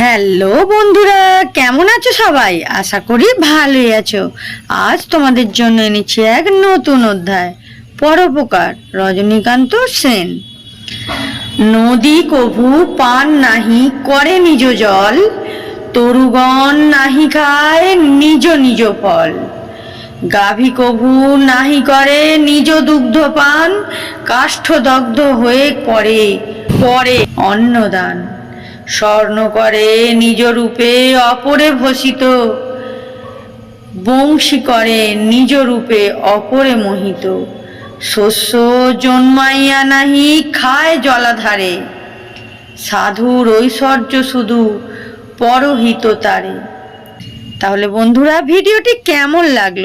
Hello বন্ধুরা, কেমন আছো সবাই? আশা করি ভালোই আছো। আজ তোমাদের জন্য এনেছি এক নতুন অধ্যায়, পরোপকার, রজনীকান্ত সেন। নদী কভু পান নাহি করে নিজ জল, তরুগণ নাহি খায় নিজ নিজ ফল। গাভী কভু নাহি করে নিজ দুগ্ধ পান, কাষ্ঠদগ্ধ হয়ে পড়ে পরে অন্নদান। স্বর্ণ করে নিজ রূপে অপরে ভসিত বংশী করে নিজ রূপে অপরে মোহিত। শস্য জন্মাইয়া নাহি, খায় জলাধারে। সাধুর ঐশ্বর্য শুধু পরহিত তারে। তাহলে বন্ধুরা, ভিডিওটি কেমন লাগল?